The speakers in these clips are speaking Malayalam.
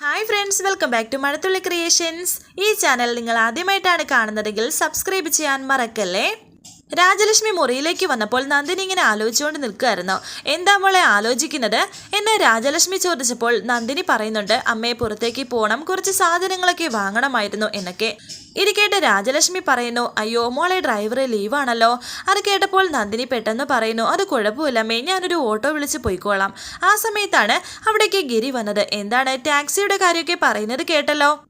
Hi friends welcome back to Mazhathulli creations ഈ ചാനൽ നിങ്ങൾ ആദ്യമായിട്ടാണ് കാണുന്നതെങ്കിൽ സബ്സ്ക്രൈബ് ചെയ്യാൻ മറക്കല്ലേ? രാജലക്ഷ്മി മുറിയിലേക്ക് വന്നപ്പോൾ നന്ദിനി ഇങ്ങനെ ആലോചിച്ചുകൊണ്ട് നിൽക്കുകയായിരുന്നു. എന്താ മോളെ ആലോചിക്കുന്നത്? എന്നെ രാജലക്ഷ്മി ചോദിച്ചപ്പോൾ നന്ദിനി പറയുന്നുണ്ട് അമ്മയെ പുറത്തേക്ക് പോകണം കുറച്ച് സാധനങ്ങളൊക്കെ വാങ്ങണമായിരുന്നു എന്നൊക്കെ. ഇത് കേട്ട് രാജലക്ഷ്മി പറയുന്നു അയ്യോ മോളെ ഡ്രൈവർ ലീവാണല്ലോ അത് കേട്ടപ്പോൾ നന്ദിനി പെട്ടെന്ന് പറയുന്നു അത് കുഴപ്പമില്ലമ്മേ ഞാനൊരു ഓട്ടോ വിളിച്ച് പോയിക്കോളാം. ആ സമയത്താണ് അവിടേക്ക് ഗിരി വന്നത്. എന്താണ് ടാക്സിയുടെ കാര്യമൊക്കെ പറയുന്നത് കേട്ടല്ലോ?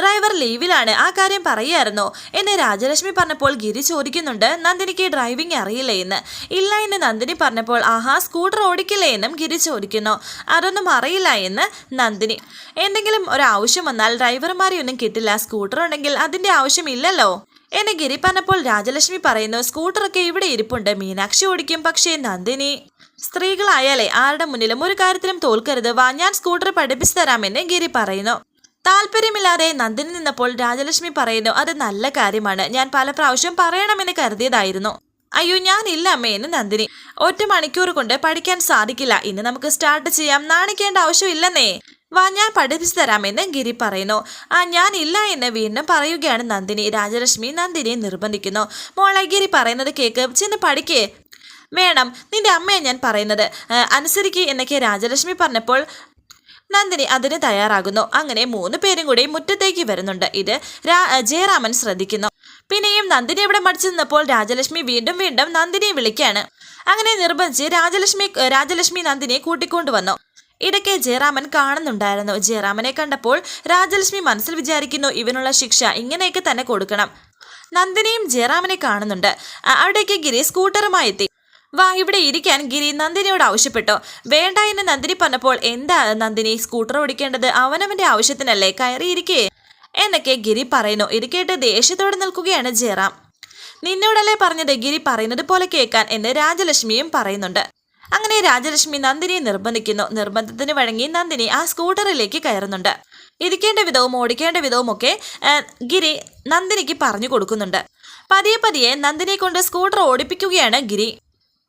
ഡ്രൈവർ ലീവിലാണ്. ആ കാര്യം പറയായിരുന്നോ എന്ന് രാജലക്ഷ്മി പറഞ്ഞപ്പോൾ ഗിരി ചോദിക്കുന്നുണ്ട് നന്ദിനിക്ക് ഡ്രൈവിംഗ് അറിയില്ലേ എന്ന്? ഇല്ല എന്ന് നന്ദിനി പറഞ്ഞപ്പോൾ ആഹാ സ്കൂട്ടർ ഓടിക്കില്ലേ എന്നും ഗിരി ചോദിക്കുന്നു. അതൊന്നും അറിയില്ല എന്ന് നന്ദിനി. എന്തെങ്കിലും ഒരു ആവശ്യം വന്നാൽ ഡ്രൈവർമാരെ ഒന്നും കിട്ടില്ല. സ്കൂട്ടർ ഉണ്ടെങ്കിൽ അതിന്റെ ആവശ്യമില്ലല്ലോ എന്നെ ഗിരി പറഞ്ഞപ്പോൾ രാജലക്ഷ്മി പറയുന്നു സ്കൂട്ടറൊക്കെ ഇവിടെ ഇരിപ്പുണ്ട്. മീനാക്ഷി ഓടിക്കും. പക്ഷേ നന്ദിനി സ്ത്രീകളായാലേ ആരുടെ മുന്നിലും ഒരു കാര്യത്തിലും തോൽക്കരുത്. വാ ഞാൻ സ്കൂട്ടർ പഠിപ്പിച്ചു തരാമെന്ന് ഗിരി പറയുന്നു. താല്പര്യമില്ലാതെ നന്ദിനി നിന്നപ്പോൾ രാജലക്ഷ്മി പറയുന്നു അത് നല്ല കാര്യമാണ്. ഞാൻ പല പ്രാവശ്യം പറയണമെന്ന് കരുതിയതായിരുന്നു. അയ്യോ ഞാനില്ല അമ്മയെന്ന് നന്ദിനി. ഒറ്റ മണിക്കൂർ കൊണ്ട് പഠിക്കാൻ സാധിക്കില്ല. ഇന്ന് നമുക്ക് സ്റ്റാർട്ട് ചെയ്യാം. നാണിക്കേണ്ട ആവശ്യമില്ലെന്നേ. വാ ഞാൻ പഠിപ്പിച്ചു തരാമെന്ന് ഗിരി പറയുന്നു. ആ ഞാൻ ഇല്ല എന്ന് വീണ്ടും പറയുകയാണ് നന്ദിനി. രാജലക്ഷ്മി നന്ദിനിയെ നിർബന്ധിക്കുന്നു. മോളെ ഗിരി പറയുന്നത് കേക്ക്. ചെന്ന് പഠിക്കേ. വേണം. നിന്റെ അമ്മയെ ഞാൻ പറയുന്നത്. അനുസരിക്കേ എന്നൊക്കെ രാജലക്ഷ്മി പറഞ്ഞപ്പോൾ നന്ദിനി അതിന് തയ്യാറാകുന്നു. അങ്ങനെ മൂന്ന് പേരും കൂടി മുറ്റത്തേക്ക് വരുന്നുണ്ട്. ഇത് ജയറാമൻ ശ്രദ്ധിക്കുന്നു. പിന്നെയും നന്ദിനി ഇവിടെ മടിച്ചു നിന്നപ്പോൾ രാജലക്ഷ്മി വീണ്ടും വീണ്ടും നന്ദിനിയെ വിളിക്കുകയാണ്. അങ്ങനെ നിർബന്ധിച്ച് രാജലക്ഷ്മി രാജലക്ഷ്മി നന്ദിനിയെ കൂട്ടിക്കൊണ്ടുവന്നു ഇടയ്ക്ക് ജയറാമൻ കാണുന്നുണ്ടായിരുന്നു. ജയറാമനെ കണ്ടപ്പോൾ രാജലക്ഷ്മി മനസ്സിൽ വിചാരിക്കുന്നു ഇവനുള്ള ശിക്ഷ ഇങ്ങനെയൊക്കെ തന്നെ കൊടുക്കണം. നന്ദിനിയും ജയറാമനെ കാണുന്നുണ്ട്. അവിടേക്ക് ഗിരി സ്കൂട്ടറുമായി എത്തി. വാ ഇവിടെ ഇരിക്കാൻ ഗിരി നന്ദിനിയോട് ആവശ്യപ്പെട്ടു. വേണ്ട എന്ന് നന്ദിനി പറഞ്ഞപ്പോൾ എന്താ നന്ദിനി സ്കൂട്ടർ ഓടിക്കേണ്ടത് അവനവന്റെ ആവശ്യത്തിനല്ലേ? കയറിയിരിക്കേ. എന്നൊക്കെ ഗിരി പറയുന്നു. ഇരിക്കേട്ട് ദേഷ്യത്തോടെ നിൽക്കുകയാണ് ജയറാം. നിന്നോടല്ലേ പറഞ്ഞത്? ഗിരി പറയുന്നത് പോലെ കേൾക്കാൻ എന്ന് രാജലക്ഷ്മിയും പറയുന്നുണ്ട്. അങ്ങനെ രാജലക്ഷ്മി നന്ദിനിയെ നിർബന്ധിക്കുന്നു. നിർബന്ധത്തിന് വഴങ്ങി നന്ദിനി ആ സ്കൂട്ടറിലേക്ക് കയറുന്നുണ്ട്. ഇരിക്കേണ്ട വിധവും ഓടിക്കേണ്ട വിധവും ഒക്കെ ഗിരി നന്ദിനിക്ക് പറഞ്ഞു കൊടുക്കുന്നുണ്ട്. പതിയെ പതിയെ നന്ദിനിയെ കൊണ്ട് സ്കൂട്ടർ ഓടിപ്പിക്കുകയാണ് ഗിരി.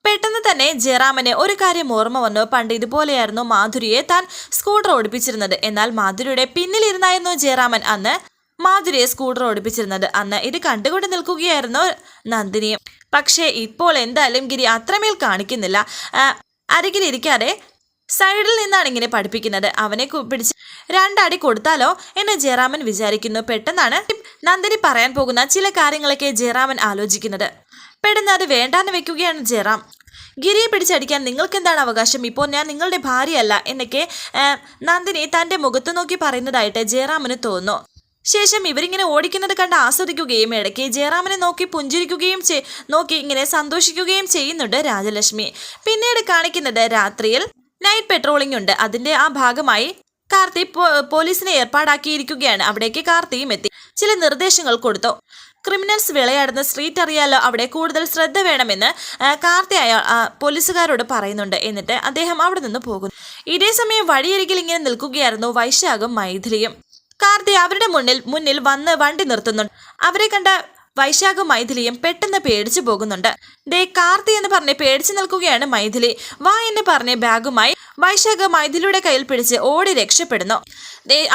പെട്ടെന്ന് തന്നെ ജയറാമന് ഒരു കാര്യം ഓർമ്മ വന്നു. പണ്ട് ഇതുപോലെയായിരുന്നു മാധുരിയെ താൻ സ്കൂട്ടർ ഓടിപ്പിച്ചിരുന്നത്. എന്നാൽ മാധുരിയുടെ പിന്നിലിരുന്നായിരുന്നു ജയറാമൻ അന്ന് മാധുരിയെ സ്കൂട്ടർ ഓടിപ്പിച്ചിരുന്നത്. അന്ന് ഇത് കണ്ടുകൊണ്ട് നിൽക്കുകയായിരുന്നു നന്ദിനി. പക്ഷേ ഇപ്പോൾ എന്തായാലും ഗിരി അത്രമേൽ കാണിക്കുന്നില്ല. അരികിലിരിക്കാതെ സൈഡിൽ നിന്നാണ് ഇങ്ങനെ പഠിപ്പിക്കുന്നത്. അവനെ പിടിച്ച് രണ്ടടി കൊടുത്താലോ എന്ന് ജയറാമൻ വിചാരിക്കുന്നു. പെട്ടെന്നാണ് നന്ദിനി പറയാൻ പോകുന്ന ചില കാര്യങ്ങളൊക്കെ ജയറാമൻ ആലോചിക്കുന്നത്. പെട്ടെന്ന് അത് വേണ്ടാന്ന് വെക്കുകയാണ് ജയറാം. ഗിരിയെ പിടിച്ചടിക്കാൻ നിങ്ങൾക്ക് എന്താണ് അവകാശം? ഇപ്പോൾ ഞാൻ നിങ്ങളുടെ ഭാര്യയല്ല എന്നൊക്കെ നന്ദിനി തന്റെ മുഖത്ത് നോക്കി പറയുന്നതായിട്ട് ജയറാമിന് തോന്നുന്നു. ശേഷം ഇവരിങ്ങനെ ഓടിക്കുന്നത് കണ്ട് ആസ്വദിക്കുകയും ഇടയ്ക്ക് ജയറാമിനെ നോക്കി പുഞ്ചിരിക്കുകയും നോക്കി ഇങ്ങനെ സന്തോഷിക്കുകയും ചെയ്യുന്നുണ്ട് രാജലക്ഷ്മി. പിന്നീട് കാണിക്കുന്നത് രാത്രിയിൽ നൈറ്റ് പെട്രോളിംഗ് ഉണ്ട്. അതിന്റെ ആ ഭാഗമായി കാർത്തി പോലീസിനെ ഏർപ്പാടാക്കിയിരിക്കുകയാണ്. അവിടേക്ക് കാർത്തിയും എത്തി. ചില നിർദ്ദേശങ്ങൾ കൊടുത്തു. ക്രിമിനൽസ് വിളയാടുന്ന സ്ട്രീറ്റ് അറിയാലോ അവിടെ കൂടുതൽ ശ്രദ്ധ വേണമെന്ന് കാർത്തി അയാൾ പോലീസുകാരോട് പറയുന്നുണ്ട്. എന്നിട്ട് അദ്ദേഹം അവിടെ നിന്ന് പോകുന്നു. ഇതേ സമയം വഴിയരികിൽ ഇങ്ങനെ നിൽക്കുകയായിരുന്നു വൈശാഖും മൈഥിലിയും. കാർത്തി അവരുടെ മുന്നിൽ മുന്നിൽ വന്ന് വണ്ടി നിർത്തുന്നുണ്ട്. അവരെ കണ്ട വൈശാഖും മൈഥിലിയും പെട്ടെന്ന് പേടിച്ചു പോകുന്നുണ്ട്. ഡേ കാർത്തി എന്ന് പറഞ്ഞ് പേടിച്ചു നിൽക്കുകയാണ് മൈഥിലി. വാ എന്ന് പറഞ്ഞ് ബാഗുമായി വൈശാഖ മൈഥിലിയുടെ കയ്യിൽ പിടിച്ച് ഓടി രക്ഷപ്പെടുന്നു.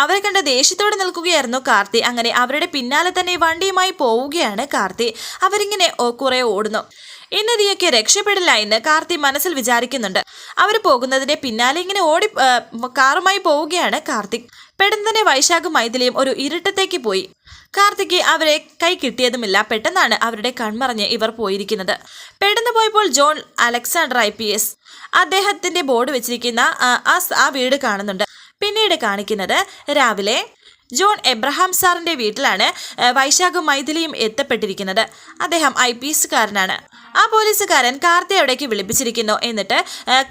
അവരെ കണ്ട ദേഷ്യത്തോടെ നിൽക്കുകയായിരുന്നു കാർത്തി. അങ്ങനെ അവരുടെ പിന്നാലെ തന്നെ വണ്ടിയുമായി പോവുകയാണ് കാർത്തി. അവരിങ്ങനെ കുറെ ഓടുന്നു. ഇന്ന് നീയൊക്കെ രക്ഷപ്പെടില്ല എന്ന് കാർത്തി മനസ്സിൽ വിചാരിക്കുന്നുണ്ട്. അവർ പോകുന്നതിന്റെ പിന്നാലെ ഇങ്ങനെ ഓടി കാറുമായി പോവുകയാണ് കാർത്തി. പെട്ടെന്ന് തന്നെ വൈശാഖ് മൈഥിലിയും ഒരു ഇരുട്ടത്തേക്ക് പോയി. കാർത്തിക്ക് അവരെ കൈ കിട്ടിയതുമില്ല. പെട്ടെന്നാണ് അവരുടെ കൺമറഞ്ഞ് ഇവർ പോയിരിക്കുന്നത്. പെട്ടെന്ന് പോയപ്പോൾ John Alexander I P S അദ്ദേഹത്തിന്റെ ബോർഡ് വെച്ചിരിക്കുന്ന ആ, വീട് കാണുന്നുണ്ട്. പിന്നീട് കാണിക്കുന്നത് രാവിലെ ജോൺ എബ്രഹാം സാറിന്റെ വീട്ടിലാണ് വൈശാഖ് മൈഥിലിയും എത്തപ്പെട്ടിരിക്കുന്നത്. അദ്ദേഹം ഐ പി എസ്സുകാരനാണ് ആ പോലീസുകാരൻ കാർത്തി അവിടേക്ക് വിളിപ്പിച്ചിരിക്കുന്നു. എന്നിട്ട്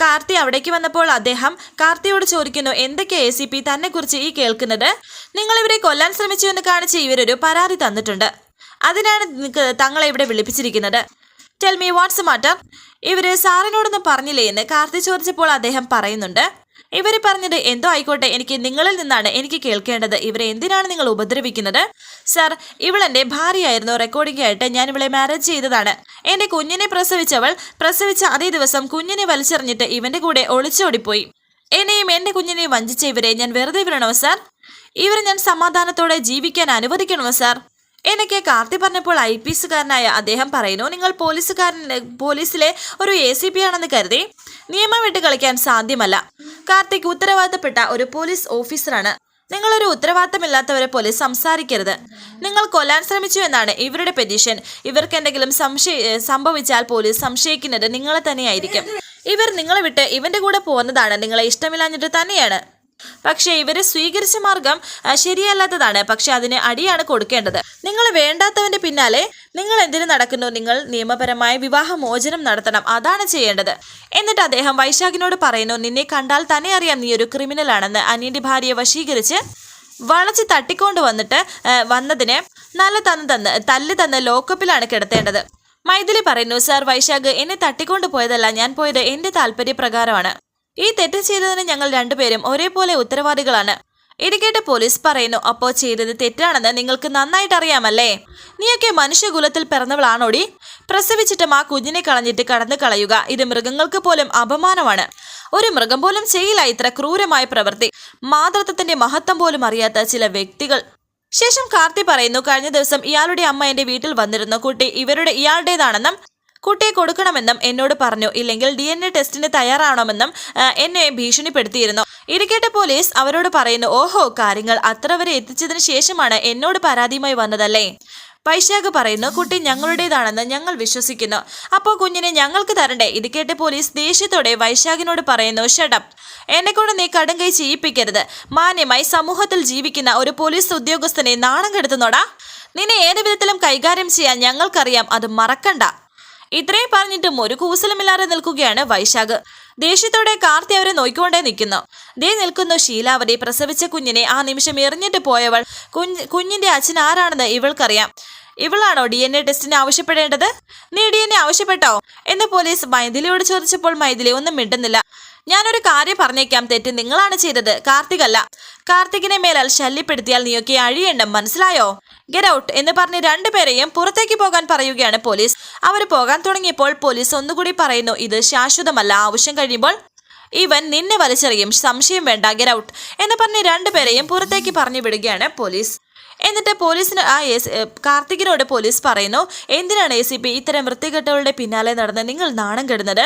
കാർത്തി അവിടേക്ക് വന്നപ്പോൾ അദ്ദേഹം കാർത്തിയോട് ചോദിക്കുന്നു എന്തൊക്കെ എ സി പി തന്നെ കുറിച്ച് ഈ കേൾക്കുന്നത്? നിങ്ങൾ ഇവരെ കൊല്ലാൻ ശ്രമിച്ചു എന്ന് കാണിച്ച് ഇവരൊരു പരാതി തന്നിട്ടുണ്ട്. അതിനാണ് തങ്ങളെ ഇവിടെ വിളിപ്പിച്ചിരിക്കുന്നത്. Tell me what's matter. ഇവർ സാറിനോടൊന്നും പറഞ്ഞില്ലേ എന്ന് കാർത്തി ചോദിച്ചപ്പോൾ അദ്ദേഹം പറയുന്നുണ്ട് ഇവർ പറഞ്ഞത് എന്തോ ആയിക്കോട്ടെ എനിക്ക് നിങ്ങളിൽ നിന്നാണ് എനിക്ക് കേൾക്കേണ്ടത്. ഇവരെ എന്തിനാണ് നിങ്ങൾ ഉപദ്രവിക്കുന്നത്? സർ ഇവളെന്റെ ഭാര്യയായിരുന്നു റെക്കോർഡിംഗ് ആയിട്ട് ഞാൻ ഇവളെ മാരേജ് ചെയ്തതാണ്. എന്റെ കുഞ്ഞിനെ പ്രസവിച്ചവൾ പ്രസവിച്ച അതേ ദിവസം കുഞ്ഞിനെ വലിച്ചെറിഞ്ഞിട്ട് ഇവന്റെ കൂടെ ഒളിച്ചോടിപ്പോയി. എന്നെയും എന്റെ കുഞ്ഞിനെയും വഞ്ചിച്ച ഇവരെ ഞാൻ വെറുതെ വിടണോ സാർ? ഇവരെ ഞാൻ സമാധാനത്തോടെ ജീവിക്കാൻ അനുവദിക്കണോ സാർ? എനിക്ക് കാർത്തി പറഞ്ഞപ്പോൾ ഐ പി എസുകാരനായ അദ്ദേഹം പറയുന്നു നിങ്ങൾ പോലീസുകാരൻ പോലീസിലെ ഒരു എ സി പി ആണെന്ന് കരുതി നിയമം വിട്ട് കളിക്കാൻ സാധ്യമല്ല. കാർത്തിക് ഉത്തരവാദിത്തപ്പെട്ട ഒരു പോലീസ് ഓഫീസറാണ്. നിങ്ങളൊരു ഉത്തരവാദിത്തമില്ലാത്തവരെ പോലെ സംസാരിക്കരുത്. നിങ്ങൾ കൊല്ലാൻ ശ്രമിച്ചു എന്നാണ് ഇവരുടെ പെറ്റീഷൻ. ഇവർക്ക് എന്തെങ്കിലും സംശയ സംഭവിച്ചാൽ പോലീസ് സംശയിക്കുന്നത് നിങ്ങളെ തന്നെയായിരിക്കും. ഇവർ നിങ്ങളെ വിട്ട് ഇവന്റെ കൂടെ പോകുന്നതാണ് നിങ്ങളെ ഇഷ്ടമില്ലാഞ്ഞിട്ട് തന്നെയാണ്. പക്ഷേ ഇവരെ സ്വീകരിച്ച മാർഗം ശരിയല്ലാത്തതാണ്. പക്ഷെ അതിന് അടിയാണ് കൊടുക്കേണ്ടത്. നിങ്ങൾ വേണ്ടാത്തവന്റെ പിന്നാലെ നിങ്ങൾ എന്തിനു നടക്കുന്നു? നിങ്ങൾ നിയമപരമായ വിവാഹമോചനം നടത്തണം. അതാണ് ചെയ്യേണ്ടത്. എന്നിട്ട് അദ്ദേഹം വൈശാഖിനോട് പറയുന്നു നിന്നെ കണ്ടാൽ തന്നെ അറിയാം നീ ഒരു ക്രിമിനൽ ആണെന്ന് അനിയന്റെ ഭാര്യയെ വശീകരിച്ച് വളച്ച് തട്ടിക്കൊണ്ട് വന്നിട്ട് വന്നതിന് നല്ല തന്ന് തന്ന് തല്ല് തന്ന് ലോക്കപ്പിലാണ് കിടത്തേണ്ടത്. മൈഥിലി പറയുന്നു സാർ വൈശാഖ് എന്നെ തട്ടിക്കൊണ്ട് പോയതല്ല. ഞാൻ പോയത് എന്റെ താല്പര്യപ്രകാരമാണ്. ഈ തെറ്റ് ചെയ്തതിന് ഞങ്ങൾ രണ്ടുപേരും ഒരേപോലെ ഉത്തരവാദികളാണ്. ഇത് കേട്ട് പോലീസ് പറയുന്നു അപ്പോ ചെയ്തത് തെറ്റാണെന്ന് നിങ്ങൾക്ക് നന്നായിട്ട് അറിയാമല്ലേ? നീയൊക്കെ മനുഷ്യകുലത്തിൽ പിറന്നവളാണോടി? പ്രസവിച്ചിട്ടും ആ കുഞ്ഞിനെ കളഞ്ഞിട്ട് കടന്നു കളയുക ഇത് മൃഗങ്ങൾക്ക് പോലും അപമാനമാണ്. ഒരു മൃഗം പോലും ചെയ്യില്ല ഇത്ര ക്രൂരമായ പ്രവൃത്തി. മാതൃത്വത്തിന്റെ മഹത്വം പോലും അറിയാത്ത ചില വ്യക്തികൾ. ശേഷം കാർത്തി പറയുന്നു കഴിഞ്ഞ ദിവസം ഇയാളുടെ അമ്മ എന്റെ വീട്ടിൽ വന്നിരുന്നു. കുട്ടി ഇവരുടെ ഇയാളുടേതാണെന്നും കുട്ടിയെ കൊടുക്കണമെന്നും എന്നോട് പറഞ്ഞു. ഇല്ലെങ്കിൽ ഡി എൻ എ ടെസ്റ്റിന് തയ്യാറാവണമെന്നും എന്നെ ഭീഷണിപ്പെടുത്തിയിരുന്നു. ഇരിക്കേട്ട പോലീസ് അവരോട് പറയുന്നു ഓഹോ കാര്യങ്ങൾ അത്ര വരെ എത്തിച്ചതിന് ശേഷമാണ് എന്നോട് പരാതിയുമായി വന്നതല്ലേ? പൈശാഖ് പറയുന്നു കുട്ടി ഞങ്ങളുടേതാണെന്ന് ഞങ്ങൾ വിശ്വസിക്കുന്നു. അപ്പോൾ കുഞ്ഞിനെ ഞങ്ങൾക്ക് തരണ്ടേ? ഇത് കേട്ട് പോലീസ് ദേഷ്യത്തോടെ വൈശാഖിനോട് പറയുന്നു ഷഡപ്പ് എന്നെ കൊണ്ട് നീ കടും കൈ ചെയ്യിപ്പിക്കരുത് മാന്യമായി സമൂഹത്തിൽ ജീവിക്കുന്ന ഒരു പോലീസ് ഉദ്യോഗസ്ഥനെ നാണം കെടുത്തുന്നോടാ. നിന്നെ ഏത് വിധത്തിലും കൈകാര്യം ചെയ്യാൻ ഞങ്ങൾക്കറിയാം. അത് മറക്കണ്ട. ഇത്രയും പറഞ്ഞിട്ടും ഒരു കൂസലമില്ലാതെ നിൽക്കുകയാണ് വൈശാഖ്. ദേഷ്യത്തോടെ കാർത്തി അവരെ നോക്കിക്കൊണ്ടേ നിൽക്കുന്നു. ദേ നിൽക്കുന്നു ശീലാവതി പ്രസവിച്ച കുഞ്ഞിനെ ആ നിമിഷം എറിഞ്ഞിട്ട് പോയവൾ. കുഞ്ഞ് കുഞ്ഞിന്റെ അച്ഛൻ ആരാണെന്ന് ഇവൾക്കറിയാം. ഇവളാണോ ഡി എൻ എ ടെസ്റ്റിന് ആവശ്യപ്പെടേണ്ടത്? നീ ഡി എൻ എ ആവശ്യപ്പെട്ടോ? എന്ന് പോലീസ് മൈഥിലിയോട് ചോദിച്ചപ്പോൾ മൈഥിലി ഒന്നും മിണ്ടുന്നില്ല. ഞാനൊരു കാര്യം പറഞ്ഞേക്കാം. തെറ്റ് നിങ്ങളാണ് ചെയ്തത്. കാർത്തികല്ല കാർത്തികിനെ മേലാൽ ശല്യപ്പെടുത്തിയാൽ നീയൊക്കെ അഴിയണ്ട. മനസ്സിലായോ? ഗെറ്റ് ഔട്ട് എന്ന് പറഞ്ഞ് രണ്ടുപേരെയും പുറത്തേക്ക് പോകാൻ പറയുകയാണ് പോലീസ്. അവർ പോകാൻ തുടങ്ങിയപ്പോൾ പോലീസ് ഒന്നുകൂടി പറയുന്നു ഇത് ശാശ്വതമല്ല. ആവശ്യം കഴിയുമ്പോൾ ഇവൻ നിന്നെ വലിച്ചെറിയും. സംശയം വേണ്ട. ഗെറ്റ് ഔട്ട് എന്ന് പറഞ്ഞ് രണ്ടുപേരെയും പുറത്തേക്ക് പറഞ്ഞു വിടുകയാണ് പോലീസ്. എന്നിട്ട് പോലീസിന് ആ എസ് കാർത്തികിനോട് പോലീസ് പറയുന്നു എന്തിനാണ് എ സി പി ഇത്തരം വൃത്തികെട്ടുകളുടെ പിന്നാലെ നടന്ന് നിങ്ങൾ നാണം കെടുന്നത്?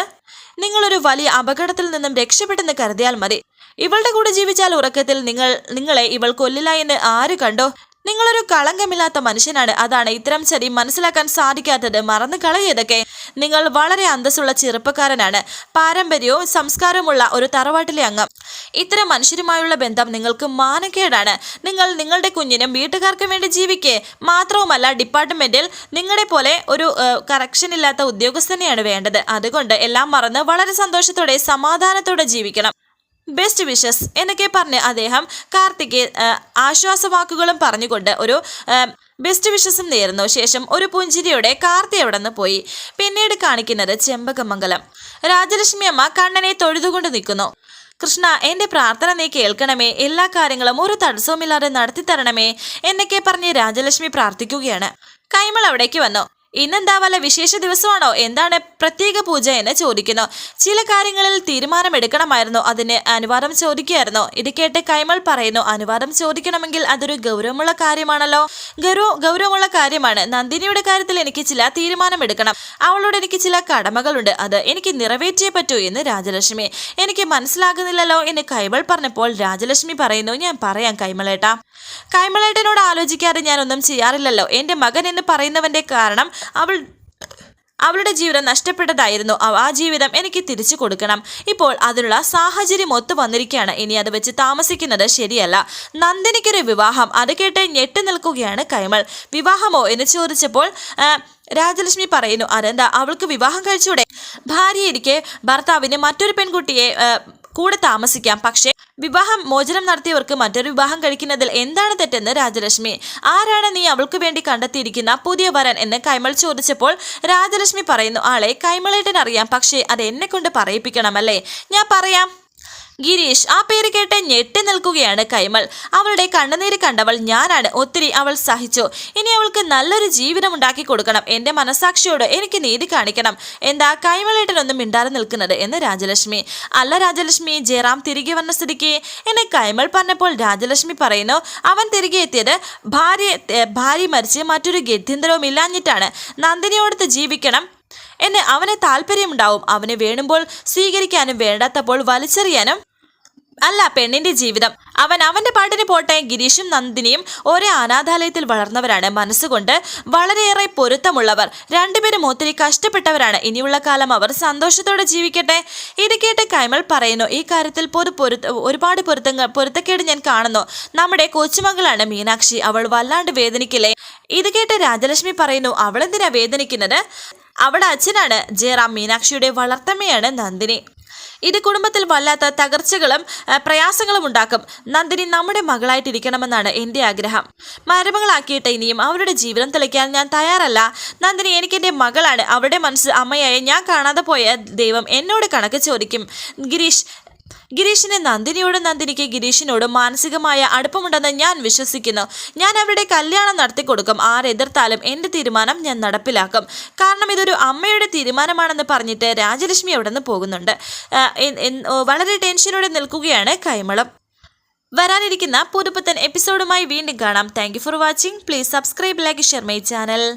നിങ്ങളൊരു വലിയ അപകടത്തിൽ നിന്നും രക്ഷപ്പെട്ടെന്ന് കരുതിയാൽ മതി. ഇവളുടെ കൂടെ ജീവിച്ചാൽ ഉറക്കത്തിൽ നിങ്ങൾ നിങ്ങളെ ഇവൾ കൊല്ലില്ല എന്ന് ആര് കണ്ടോ? നിങ്ങളൊരു കളങ്കമില്ലാത്ത മനുഷ്യനാണ്. അതാണ് ഇത്തരം ചതി മനസ്സിലാക്കാൻ സാധിക്കാത്തത്. മറന്നു കളയതൊക്കെ നിങ്ങൾ വളരെ അന്തസ്സുള്ള ചെറുപ്പക്കാരനാണ്. പാരമ്പര്യവും സംസ്കാരവുമുള്ള ഒരു തറവാട്ടിലെ അംഗം. ഇത്തരം മനുഷ്യരുമായുള്ള ബന്ധം നിങ്ങൾക്ക് മാനക്കേടാണ്. നിങ്ങൾ നിങ്ങളുടെ കുഞ്ഞിനും വീട്ടുകാർക്കും വേണ്ടി ജീവിക്കേ. മാത്രവുമല്ല ഡിപ്പാർട്ട്മെന്റിൽ നിങ്ങളെ പോലെ ഒരു കറക്ഷൻ ഇല്ലാത്ത ഉദ്യോഗസ്ഥനെയാണ് വേണ്ടത്. അതുകൊണ്ട് എല്ലാം മറന്ന് വളരെ സന്തോഷത്തോടെ സമാധാനത്തോടെ ജീവിക്കണം. ബെസ്റ്റ് വിഷസ് എന്നൊക്കെ പറഞ്ഞ് അദ്ദേഹം കാർത്തിക് ആശ്വാസവാക്കുകളും പറഞ്ഞുകൊണ്ട് ഒരു ബെസ്റ്റ് വിഷസും നേരുന്നു. ശേഷം ഒരു പുഞ്ചിരിയോടെ കാർത്തി അവിടെ നിന്ന് പോയി. പിന്നീട് കാണിക്കുന്നത് ചെമ്പകമംഗലം. രാജലക്ഷ്മി അമ്മ കണ്ണനെ തൊഴുതുകൊണ്ട് നിൽക്കുന്നു. കൃഷ്ണ എന്റെ പ്രാർത്ഥന നീ കേൾക്കണമേ. എല്ലാ കാര്യങ്ങളും ഒരു തടസ്സവുമില്ലാതെ നടത്തി തരണമേ എന്നൊക്കെ പറഞ്ഞ് രാജലക്ഷ്മി പ്രാർത്ഥിക്കുകയാണ്. കൈമൾ അവിടേക്ക് വന്നു. ഇന്നെന്താ വല്ല വിശേഷ ദിവസമാണോ? എന്താണ് പ്രത്യേക പൂജ എന്ന് ചോദിക്കുന്നു. ചില കാര്യങ്ങളിൽ തീരുമാനമെടുക്കണമായിരുന്നു. അതിന് അനുവാദം ചോദിക്കുകയായിരുന്നു. ഇത് കേട്ട് കൈമൾ പറയുന്നു അനുവാദം ചോദിക്കണമെങ്കിൽ അതൊരു ഗൗരവമുള്ള കാര്യമാണല്ലോ. ഗൗരവ ഗൗരവമുള്ള കാര്യമാണ്. നന്ദിനിയുടെ കാര്യത്തിൽ എനിക്ക് ചില തീരുമാനമെടുക്കണം. അവളോട് എനിക്ക് ചില കടമകളുണ്ട്. അത് എനിക്ക് നിറവേറ്റിയേ പറ്റൂ എന്ന് രാജലക്ഷ്മി. എനിക്ക് മനസ്സിലാകുന്നില്ലല്ലോ എന്ന് കൈമൾ പറഞ്ഞപ്പോൾ രാജലക്ഷ്മി പറയുന്നു ഞാൻ പറയാം കൈമളേട്ടാ. കൈമളേട്ടനോട് ആലോചിക്കാതെ ഞാനൊന്നും ചെയ്യാറില്ലല്ലോ. എന്റെ മകൻ എന്ന് പറയുന്നവന്റെ കാരണം അവൾ അവളുടെ ജീവിതം നഷ്ടപ്പെട്ടതായിരുന്നു. ആ ജീവിതം എനിക്ക് തിരിച്ചു കൊടുക്കണം. ഇപ്പോൾ അതിനുള്ള സാഹചര്യം ഒത്തു വന്നിരിക്കുകയാണ്. ഇനി അത് വെച്ച് താമസിക്കുന്നത് ശരിയല്ല. നന്ദിനിക്കൊരു വിവാഹം. അത് കേട്ട് ഞെട്ടി നിൽക്കുകയാണ് കൈമൾ. വിവാഹമോ എന്ന് ചോദിച്ചപ്പോൾ രാജലക്ഷ്മി പറയുന്നു അതെന്താ? അവൾക്ക് വിവാഹം കഴിച്ചൂടെ? ഭാര്യയിരിക്കെ ഭർത്താവിന് മറ്റൊരു പെൺകുട്ടിയെ കൂടെ താമസിക്കാം. പക്ഷേ വിവാഹം മോചനം നടത്തിയവർക്ക് മറ്റൊരു വിവാഹം കഴിക്കുന്നതിൽ എന്താണ് തെറ്റെന്ന് രാജലക്ഷ്മി? ആരാണ് നീ അവൾക്ക് വേണ്ടി കണ്ടെത്തിയിരിക്കുന്ന പുതിയ വരൻ എന്ന് കൈമൾ ചോദിച്ചപ്പോൾ രാജലക്ഷ്മി പറയുന്നു ആളെ കൈമളേട്ടൻ അറിയാം പക്ഷേ അത് എന്നെ കൊണ്ട് പറയിപ്പിക്കണമല്ലേ? ഞാൻ പറയാം. ഗിരീഷ് ആ പേര് കേട്ട് ഞെട്ടി നിൽക്കുകയാണ് കൈമൾ. അവളുടെ കണ്ണുനീര് കണ്ടവൾ ഞാനാണ്. ഒത്തിരി അവൾ സഹിച്ചു. ഇനി അവൾക്ക് നല്ലൊരു ജീവിതം ഉണ്ടാക്കി കൊടുക്കണം. എന്റെ മനസാക്ഷിയോട് എനിക്ക് നീതി കാണിക്കണം. എന്താ കൈമളേട്ടനൊന്നും മിണ്ടാതെ നിൽക്കുന്നത് എന്ന് രാജലക്ഷ്മി. അല്ല രാജലക്ഷ്മി ജയറാം തിരികെ വന്ന സ്ഥിതിക്ക് എന്നെ കൈമൾ പറഞ്ഞപ്പോൾ രാജലക്ഷ്മി പറയുന്നു അവൻ തിരികെ എത്തിയത് ഭാര്യ ഭാര്യ മരിച്ച് മറ്റൊരു ഗത്യന്തരവും ഇല്ലാഞ്ഞിട്ടാണ് നന്ദിനിയോടത്ത് ജീവിക്കണം. എന്ന് അവന് താല്പര്യമുണ്ടാവും. അവന് വേണുമ്പോൾ സ്വീകരിക്കാനും വേണ്ടാത്തപ്പോൾ വലിച്ചെറിയാനും അല്ല പെണ്ണിന്റെ ജീവിതം. അവൻ അവന്റെ പാട്ടിന് പോട്ടെ ഗിരീഷും നന്ദിനിയും ഒരേ അനാഥാലയത്തിൽ വളർന്നവരാണ്. മനസ്സുകൊണ്ട് വളരെയേറെ പൊരുത്തമുള്ളവർ. രണ്ടുപേരും ഒത്തിരി കഷ്ടപ്പെട്ടവരാണ്. ഇനിയുള്ള കാലം അവർ സന്തോഷത്തോടെ ജീവിക്കട്ടെ. ഇത് കേട്ട് കൈമൾ പറയുന്നു ഈ കാര്യത്തിൽ പൊതു പൊരുത്ത ഒരുപാട് പൊരുത്തങ്ങൾ പൊരുത്തക്കേട് ഞാൻ കാണുന്നു. നമ്മുടെ കൊച്ചുമകളാണ് മീനാക്ഷി. അവൾ വല്ലാണ്ട് വേദനിക്കില്ലേ? ഇത് കേട്ട് രാജലക്ഷ്മി പറയുന്നു അവളെന്തിനാ വേദനിക്കുന്നത്? അവിടെ അച്ഛനാണ് ജയറാം മീനാക്ഷിയുടെ വളർത്തമ്മയാണ് നന്ദിനി. ഇത് കുടുംബത്തിൽ വല്ലാത്ത തകർച്ചകളും പ്രയാസങ്ങളും ഉണ്ടാക്കും. നന്ദിനി നമ്മുടെ മകളായിട്ടിരിക്കണമെന്നാണ് എന്റെ ആഗ്രഹം. മരുമകളാക്കിയിട്ട് ഇനിയും അവരുടെ ജീവിതം തെളിക്കാൻ ഞാൻ തയ്യാറല്ല. നന്ദിനി എനിക്ക് മകളാണ്. അവരുടെ മനസ്സ് അമ്മയായ ഞാൻ കാണാതെ പോയ ദൈവം എന്നോട് കണക്ക് ചോദിക്കും. ഗിരീഷ് ഗിരീഷിന് നന്ദിനിയോടും നന്ദിനിക്ക് ഗിരീഷിനോടും മാനസികമായ അടുപ്പമുണ്ടെന്ന് ഞാൻ വിശ്വസിക്കുന്നു. ഞാൻ അവരുടെ കല്യാണം നടത്തിക്കൊടുക്കും. ആരെതിർത്താലും എന്റെ തീരുമാനം ഞാൻ നടപ്പിലാക്കും. കാരണം ഇതൊരു അമ്മയുടെ തീരുമാനമാണെന്ന് പറഞ്ഞിട്ട് രാജലക്ഷ്മി അവിടെ നിന്ന് പോകുന്നുണ്ട് വളരെ ടെൻഷനോടെ നിൽക്കുകയാണ് കൈമളം. വരാനിരിക്കുന്ന പുതുപ്പത്തൻ എപ്പിസോഡുമായി വീണ്ടും കാണാം. Thank for watching please subscribe like share my channel